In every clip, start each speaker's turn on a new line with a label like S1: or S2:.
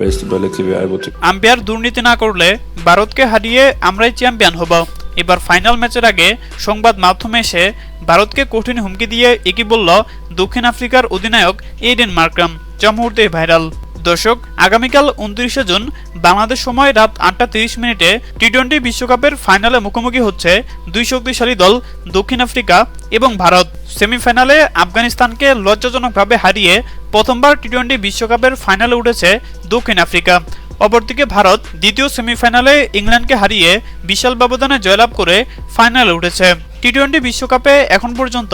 S1: to
S2: umpire দুর্নীতি না করলে ভারতকে হারিয়ে আমরাই চ্যাম্পিয়ন হব। এবার ফাইনাল ম্যাচের আগে সংবাদ মাধ্যমে এসে ভারতকে কঠিন হুমকি দিয়ে একই বলল দক্ষিণ আফ্রিকার অধিনায়ক এইডেন মার্ক্রাম যা মুহূর্তে ভাইরাল দর্শক, আগামীকাল উনত্রিশে জুন, বাংলাদেশ সময় রাত আটটা তিরিশ মিনিটে টি টোয়েন্টি বিশ্বকাপের ফাইনালে মুখোমুখি হচ্ছে দুই শক্তিশালী দল, দক্ষিণ আফ্রিকা এবং ভারত। সেমিফাইনালে আফগানিস্তানকে লজ্জাজনকভাবে হারিয়ে প্রথমবার টি টোয়েন্টি বিশ্বকাপের ফাইনালে উঠেছে দক্ষিণ আফ্রিকা। অপরদিকে ভারত দ্বিতীয় সেমিফাইনালে ইংল্যান্ডকে হারিয়ে বিশাল ব্যবধানে জয়লাভ করে ফাইনালে উঠেছে। টি টোয়েন্টি বিশ্বকাপে এখন পর্যন্ত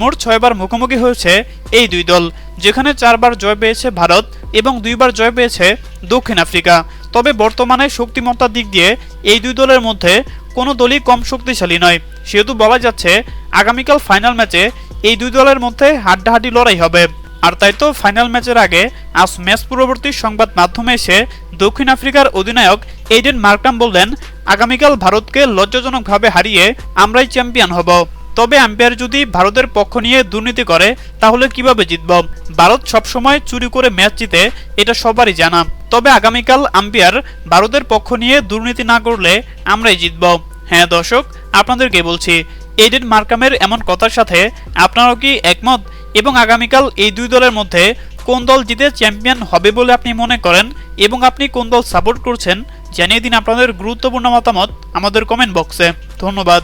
S2: মোট ছয়বার মুখোমুখি হয়েছে এই দুই দল, যেখানে চারবার জয় পেয়েছে ভারত এবং দুইবার জয় পেয়েছে দক্ষিণ আফ্রিকা। তবে বর্তমানে শক্তিমত্তার দিক দিয়ে এই দুই দলের মধ্যে কোনো দলই কম শক্তিশালী নয়। সেহেতু বলা যাচ্ছে, আগামীকাল ফাইনাল ম্যাচে এই দুই দলের মধ্যে হাড্ডাহাড্ডি লড়াই হবে। আর তাই তো ফাইনাল ম্যাচের আগে আজ ম্যাচ পূর্ববর্তী সংবাদ মাধ্যমে এসে দক্ষিণ আফ্রিকার অধিনায়ক এইডেন মার্কটাম বললেন, আগামীকাল ভারতকে লজ্জাজনকভাবে হারিয়ে আমরাই চ্যাম্পিয়ন হব। তবে আম্পায়ার যদি ভারতের পক্ষ নিয়ে দুর্নীতি করে, তাহলে কীভাবে জিতব? ভারত সবসময় চুরি করে ম্যাচ জিতে, এটা সবারই জানা। তবে আগামীকাল আম্পায়ার ভারতের পক্ষ নিয়ে দুর্নীতি না করলে আমরাই জিতব। হ্যাঁ দর্শক, আপনাদেরকে বলছি এডেন মার্কামের এমন কথার সাথে আপনারাও কি একমত? এবং আগামীকাল এই দুই দলের মধ্যে কোন দল জিতে চ্যাম্পিয়ন হবে বলে আপনি মনে করেন? এবং আপনি কোন দল সাপোর্ট করছেন, জানিয়ে দিন আপনাদের গুরুত্বপূর্ণ মতামত আমাদের কমেন্ট বক্সে ধন্যবাদ।